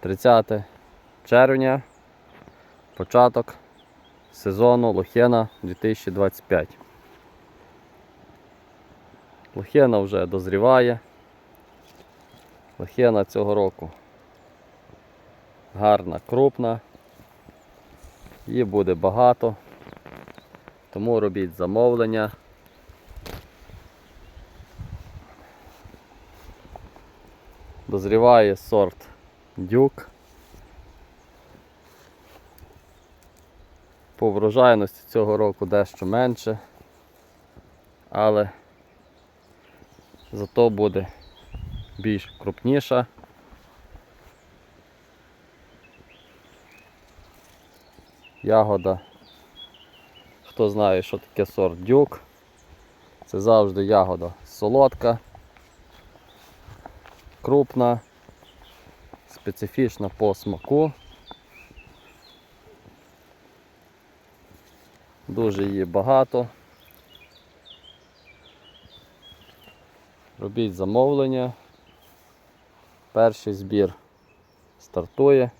30 червня, початок сезону Лохена 2025. Лохена вже дозріває. Лохена цього року гарна, крупна. Її буде багато. Тому робіть замовлення. Дозріває сорт дюк. По врожайності цього року дещо менше, але зато буде більш крупніша. Ягода. Хто знає, що таке сорт дюк. Це завжди ягода солодка, крупна, специфічна по смаку. Дуже її багато. Робіть замовлення. Перший збір стартує.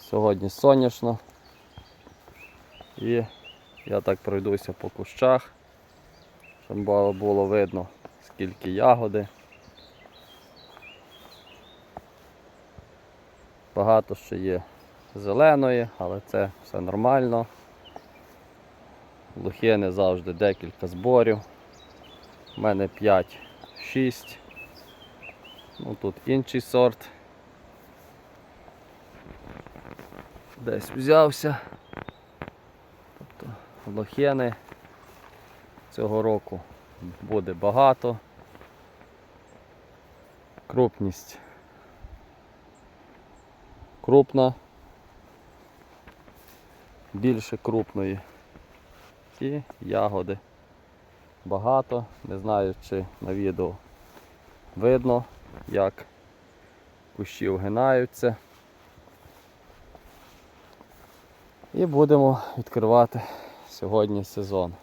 Сьогодні сонячно. І я так пройдуся по кущах, щоб було- видно скільки ягоди. Багато ще є зеленої, але це все нормально. Лухини завжди декілька зборів. У мене 5-6. Ну, тут інший сорт. Десь взявся. Тобто лохини цього року буде багато. Крупність крупна, більше крупної. І ягоди багато. Не знаю, чи на відео видно, як кущі вгинаються. І будемо відкривати сьогодні сезон.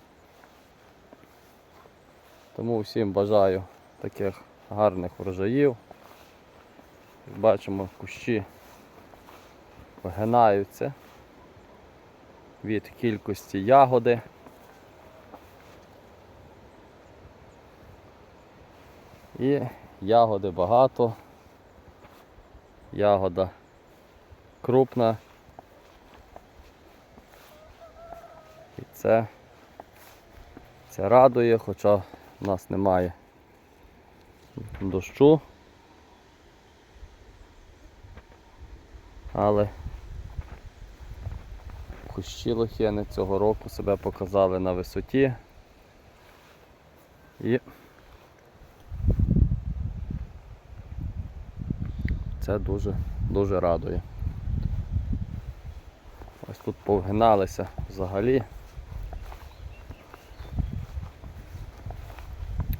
Тому всім бажаю таких гарних врожаїв. Бачимо, кущі вгинаються від кількості ягоди. І ягоди багато. Ягода крупна. І це, це радує, хоча в нас немає дощу. Але кущі лохини цього року себе показали на висоті. І це дуже, дуже радує. Ось тут повгиналися взагалі.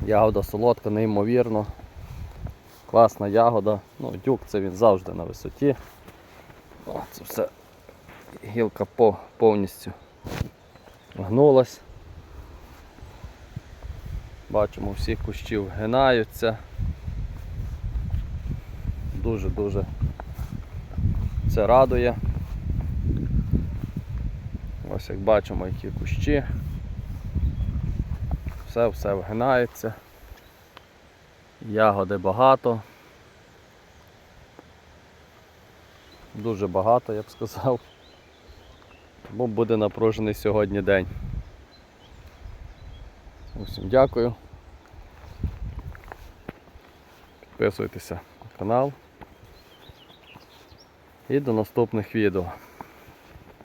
Ягода солодка, неймовірно. Класна ягода. Ну, дюк це він завжди на висоті. О, це все гілка по, повністю гнулась. Бачимо, всі кущі вгинаються. Дуже-дуже це радує. Ось як бачимо, які кущі. Все-все вгинається. Ягоди багато. Дуже багато, я б сказав. Тому буде напружений сьогодні день. Усім дякую. Підписуйтеся на канал. І до наступних відео.